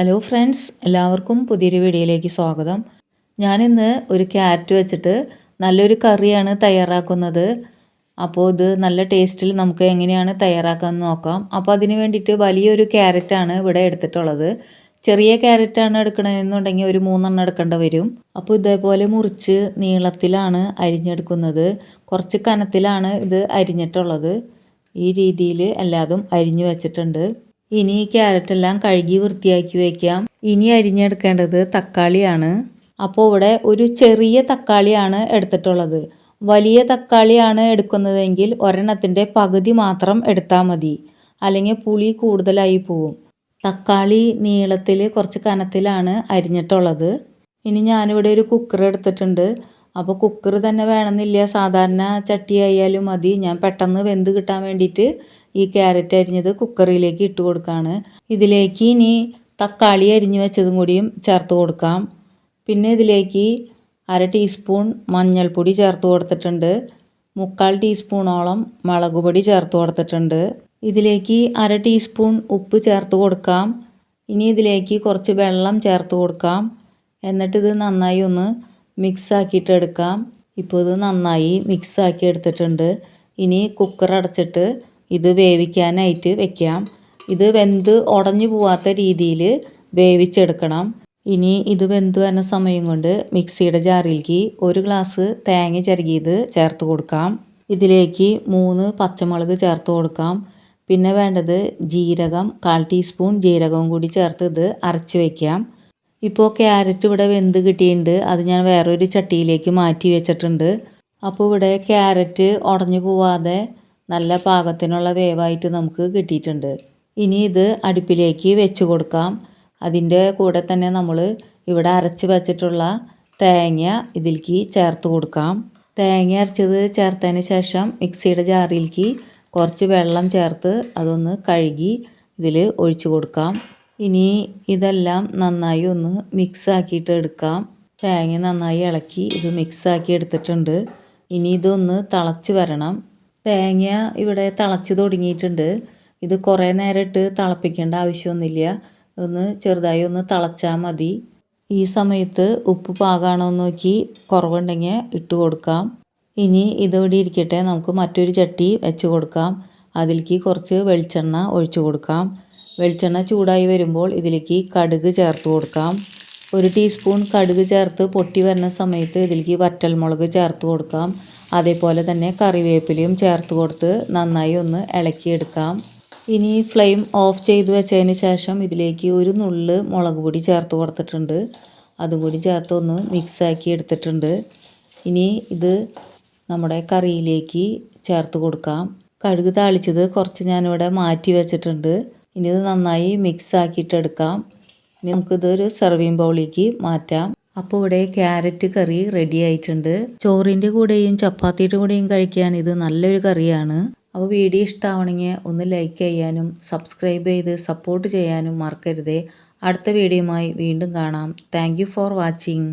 Hello friends എല്ലാവർക്കും പുതിയൊരു വീഡിയോയിലേക്ക് സ്വാഗതം. ഞാനിന്ന് ഒരു ക്യാരറ്റ് വെച്ചിട്ട് നല്ലൊരു കറിയാണ് തയ്യാറാക്കുന്നത്. അപ്പോൾ ഇത് നല്ല ടേസ്റ്റിൽ നമുക്ക് എങ്ങനെയാണ് തയ്യാറാക്കാമെന്ന് നോക്കാം. അപ്പോൾ അതിന് വേണ്ടിയിട്ട് വലിയൊരു ക്യാരറ്റാണ് ഇവിടെ എടുത്തിട്ടുള്ളത്. ചെറിയ ക്യാരറ്റാണ് എടുക്കണമെന്നുണ്ടെങ്കിൽ ഒരു മൂന്നെണ്ണം എടുക്കേണ്ട വരും. അപ്പോൾ ഇതേപോലെ മുറിച്ച് നീളത്തിലാണ് അരിഞ്ഞെടുക്കുന്നത്. കുറച്ച് കനത്തിലാണ് ഇത് അരിഞ്ഞിട്ടുള്ളത്. ഈ രീതിയിൽ എല്ലാതും അരിഞ്ഞു വെച്ചിട്ടുണ്ട്. ഇനി ഈ ക്യാരറ്റ് എല്ലാം കഴുകി വൃത്തിയാക്കി വയ്ക്കാം ഇനി അരിഞ്ഞെടുക്കേണ്ടത് തക്കാളിയാണ്. അപ്പോൾ ഇവിടെ ഒരു ചെറിയ തക്കാളിയാണ് എടുത്തിട്ടുള്ളത്. വലിയ തക്കാളിയാണ് എടുക്കുന്നതെങ്കിൽ ഒരെണ്ണത്തിന്റെ പകുതി മാത്രം എടുത്താൽ മതി. അല്ലെങ്കിൽ പുളി കൂടുതലായി പോവും. തക്കാളി നീളത്തിൽ കുറച്ച് കനത്തിലാണ് അരിഞ്ഞിട്ടുള്ളത്. ഇനി ഞാനിവിടെ ഒരു കുക്കർ എടുത്തിട്ടുണ്ട്. അപ്പോൾ കുക്കർ തന്നെ വേണമെന്നില്ല. സാധാരണ ചട്ടിയായാലും മതി. ഞാൻ പെട്ടെന്ന് വെന്ത് കിട്ടാൻ വേണ്ടിയിട്ട് ഈ ക്യാരറ്റ് അരിഞ്ഞത് കുക്കറിലേക്ക് ഇട്ട് കൊടുക്കുകയാണ് ഇതിലേക്ക് ഇനി തക്കാളി അരിഞ്ഞ് വെച്ചതും കൂടിയും ചേർത്ത് കൊടുക്കാം. പിന്നെ ഇതിലേക്ക് അര ടീസ്പൂൺ മഞ്ഞൾപ്പൊടി ചേർത്ത് കൊടുത്തിട്ടുണ്ട്. മുക്കാൽ ടീസ്പൂണോളം മുളക് പൊടി ചേർത്ത് കൊടുത്തിട്ടുണ്ട്. ഇതിലേക്ക് അര ടീസ്പൂൺ ഉപ്പ് ചേർത്ത് കൊടുക്കാം. ഇനി ഇതിലേക്ക് കുറച്ച് വെള്ളം ചേർത്ത് കൊടുക്കാം. എന്നിട്ട് ഇത് നന്നായി ഒന്ന് മിക്സ് ആക്കിയിട്ട് എടുക്കാം. ഇപ്പോൾ ഇത് നന്നായി മിക്സ് ആക്കി എടുത്തിട്ടുണ്ട്. ഇനി കുക്കർ അടച്ചിട്ട് ഇത് വേവിക്കാനായിട്ട് വെക്കാം. ഇത് വെന്ത് ഉടഞ്ഞു പോവാത്ത രീതിയിൽ വേവിച്ചെടുക്കണം. ഇനി ഇത് വെന്ത് വരുന്ന സമയം കൊണ്ട് മിക്സിയുടെ ജാറിലേക്ക് ഒരു ഗ്ലാസ് തേങ്ങ ചിരകിയത് ചേർത്ത് കൊടുക്കാം. ഇതിലേക്ക് മൂന്ന് പച്ചമുളക് ചേർത്ത് കൊടുക്കാം. പിന്നെ വേണ്ടത് ജീരകം കാൽ ടീസ്പൂൺ ജീരകവും കൂടി ചേർത്ത് ഇത് അരച്ച് വയ്ക്കാം ഇപ്പോൾ ക്യാരറ്റ് ഇവിടെ വെന്ത് കിട്ടിയിട്ടുണ്ട്. അത് ഞാൻ വേറൊരു ചട്ടിയിലേക്ക് മാറ്റി വെച്ചിട്ടുണ്ട്. അപ്പോൾ ഇവിടെ ക്യാരറ്റ് ഉടഞ്ഞു പോവാതെ നല്ല പാകത്തിനുള്ള വേവായിട്ട് നമുക്ക് കിട്ടിയിട്ടുണ്ട്. ഇനി ഇത് അടുപ്പിലേക്ക് വെച്ച് കൊടുക്കാം. അതിന്റെ കൂടെ തന്നെ നമ്മൾ ഇവിടെ അരച്ച് വെച്ചിട്ടുള്ള തേങ്ങ ഇതിലേക്ക് ചേർത്ത് കൊടുക്കാം. തേങ്ങ അരച്ചത് ചേർത്തതിന് ശേഷം മിക്സിയുടെ ജാറിലേക്ക് കുറച്ച് വെള്ളം ചേർത്ത് അതൊന്ന് കഴുകി ഇതിൽ ഒഴിച്ചു കൊടുക്കാം. ഇനി ഇതെല്ലാം നന്നായി ഒന്ന് മിക്സ് ആക്കിയിട്ട് എടുക്കാം. തേങ്ങ നന്നായി ഇളക്കി ഇത് മിക്സ് ആക്കി എടുത്തിട്ടുണ്ട്. ഇനി ഇതൊന്ന് തിളച്ച് വരണം. തേങ്ങ ഇവിടെ തിളച്ച് തുടങ്ങിയിട്ടുണ്ട്. ഇത് കുറേ നേരം ഇട്ട് തിളപ്പിക്കേണ്ട ആവശ്യമൊന്നുമില്ല. ഒന്ന് ചെറുതായി ഒന്ന് തിളച്ചാൽ മതി. ഈ സമയത്ത് ഉപ്പ് പാകാണോ എന്ന് നോക്കി കുറവുണ്ടെങ്കിൽ ഇട്ട് കൊടുക്കാം. ഇനി ഇതിവിടെ ഇരിക്കട്ടെ. നമുക്ക് മറ്റൊരു ചട്ടി വെച്ച് കൊടുക്കാം. അതിലേക്ക് കുറച്ച് വെളിച്ചെണ്ണ ഒഴിച്ചു കൊടുക്കാം. വെളിച്ചെണ്ണ ചൂടായി വരുമ്പോൾ ഇതിലേക്ക് കടുക് ചേർത്ത് കൊടുക്കാം. ഒരു ടീസ്പൂൺ കടുക് ചേർത്ത് പൊട്ടി വരുന്ന സമയത്ത് ഇതിലേക്ക് വറ്റൽമുളക് ചേർത്ത് കൊടുക്കാം. അതേപോലെ തന്നെ കറിവേപ്പിലയും ചേർത്ത് കൊടുത്ത് നന്നായി ഒന്ന് ഇളക്കിയെടുക്കാം. ഇനി ഫ്ലെയിം ഓഫ് ചെയ്ത് വെച്ചതിന് ശേഷം ഇതിലേക്ക് ഒരു നുള്ള് മുളക് പൊടി ചേർത്ത് കൊടുത്തിട്ടുണ്ട്. അതും കൂടി ചേർത്ത് ഒന്ന് മിക്സാക്കി എടുത്തിട്ടുണ്ട്. ഇനി ഇത് നമ്മുടെ കറിയിലേക്ക് ചേർത്ത് കൊടുക്കാം. കടുക് താളിച്ചത് കുറച്ച് ഞാനിവിടെ മാറ്റി വെച്ചിട്ടുണ്ട്. ഇനി ഇത് നന്നായി മിക്സ് ആക്കിയിട്ട് എടുക്കാം. ഇനി നമുക്കിതൊരു സെർവിങ് ബൗളിലേക്ക് മാറ്റാം. അപ്പോൾ ഇവിടെ ക്യാരറ്റ് കറി റെഡി ആയിട്ടുണ്ട്. ചോറിന്റെ കൂടെയും ചപ്പാത്തിയുടെ കൂടെയും കഴിക്കാൻ ഇത് നല്ലൊരു കറിയാണ്. അപ്പോൾ വീഡിയോ ഇഷ്ടമാവണമെങ്കിൽ ഒന്ന് ലൈക്ക് ചെയ്യാനും സബ്സ്ക്രൈബ് ചെയ്ത് സപ്പോർട്ട് ചെയ്യാനും മറക്കരുതേ. അടുത്ത വീഡിയോയുമായി വീണ്ടും കാണാം. Thank for watching